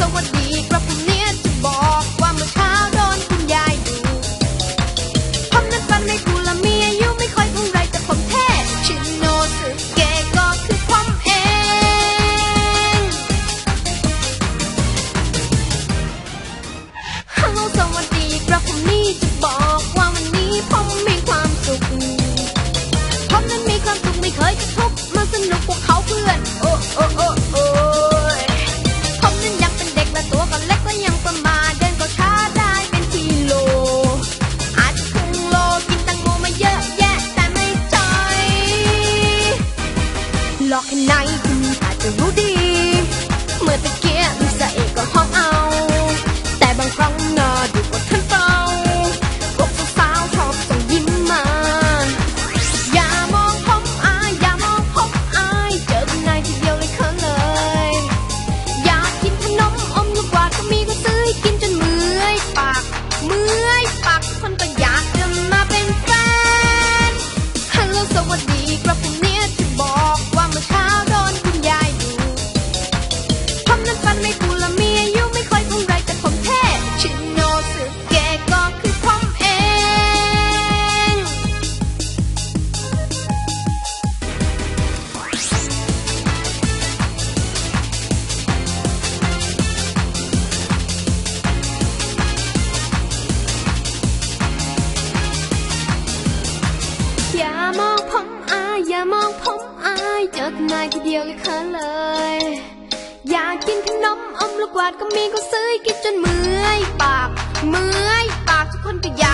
สวัสดีกระผมเนี้จะบอกว่าเมื่อเช้าโดนคุณยายดูผมนั้นฟันไม่กูละมีอยุไม่คยเท่ไรแต่ผมเท่ชินโนสึเกก็คือผมเอง ฮัลโหลสวัสดีกระผมนี้จะบอกว่าวันนี้ผมมีความสุขผมนั้นมีความสุขไม่เคยจะทุกข์มันสนุกกว่าเขาคือ อย่ามองผมอายอย่ามองผมอายจดหมายทีเดียวเลยค่ะเลย อยากกินขนมอมลูกวาดก็มีก็ซื้อกินจนเมื่อยปากเมื่อยปากทุกคนก็อยาก